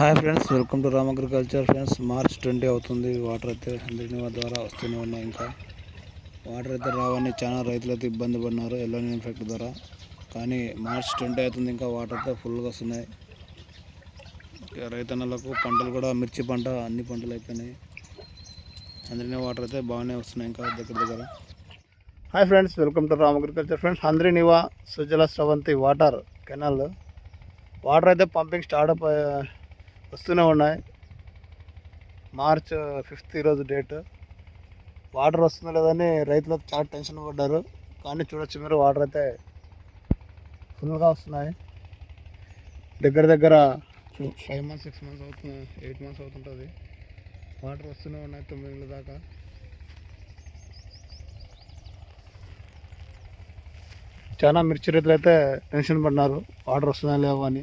Hi friends welcome to Ram agriculture friends March twenty అవుతుంది. Water అయితే hundred ద్వారా వస్తూనే ఉన్నాయి ఇంకా. వాటర్ అయితే రావని చాలా రైతులు అయితే ఇబ్బంది పడినారు ఎల్లోని ఎఫెక్ట్ ద్వారా. కానీ మార్చ్ ట్వంటీ అవుతుంది ఇంకా వాటర్ అయితే ఫుల్గా వస్తున్నాయి. రైతన్నలకు పంటలు కూడా మిర్చి పంట అన్ని పంటలు అయిపోయినాయి. అందరినీ వాటర్ అయితే బాగానే వస్తున్నాయి ఇంకా దగ్గర దగ్గర. Hi friends welcome to Ram agriculture friends అందరి నివా Sujala Sravanthi water canal water అయితే పంపింగ్ స్టార్ట్ అప్ వస్తూనే ఉన్నాయి. మార్చ్ ఫిఫ్త్ ఈరోజు డేట్. వాటర్ వస్తుందో లేదని రైతులు చాలా టెన్షన్ పడ్డారు. కానీ చూడొచ్చు మీరు వాటర్ అయితే ఫుల్గా వస్తున్నాయి. దగ్గర దగ్గర ఫైవ్ మంత్స్ సిక్స్ మంత్స్ అవుతుంది ఎయిట్ మంత్స్ అవుతుంటుంది. వాటర్ వస్తూనే ఉన్నాయి తొమ్మిది నెలల దాకా. చాలా మిర్చి రైతులు అయితే టెన్షన్ పడినారు వాటర్ వస్తుందా లేవో అని.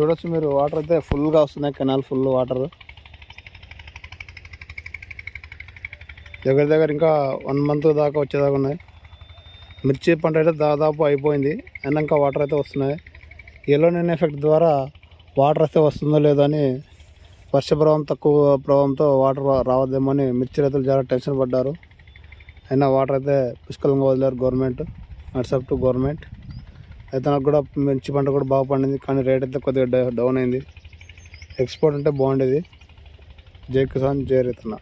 చూడొచ్చు మీరు. వాటర్ అయితే ఫుల్గా వస్తున్నాయి. కెనాల్ ఫుల్ వాటర్ దగ్గర దగ్గర ఇంకా వన్ మంత్ దాకా వచ్చేదాకా ఉన్నాయి. మిర్చి పంట అయితే దాదాపు అయిపోయింది. అయినా ఇంకా వాటర్ అయితే వస్తున్నాయి. ఎల్లో నేను ఎఫెక్ట్ ద్వారా వాటర్ అయితే వస్తుందో లేదో అని వర్ష ప్రభావం తక్కువ ప్రభావంతో వాటర్ రావద్దేమో అని మిర్చి రైతులు చాలా టెన్షన్ పడ్డారు. అయినా వాటర్ అయితే పుష్కలంగా వదిలేరు government. Nuts up to government. అయితే నాకు కూడా మంచి పంట కూడా బాగా పండింది. కానీ రేట్ అయితే కొద్దిగా డౌన్ అయింది. ఎక్స్పోర్ట్ అంటే బాగుండేది. జై కిసాన్ జై రైతన్న.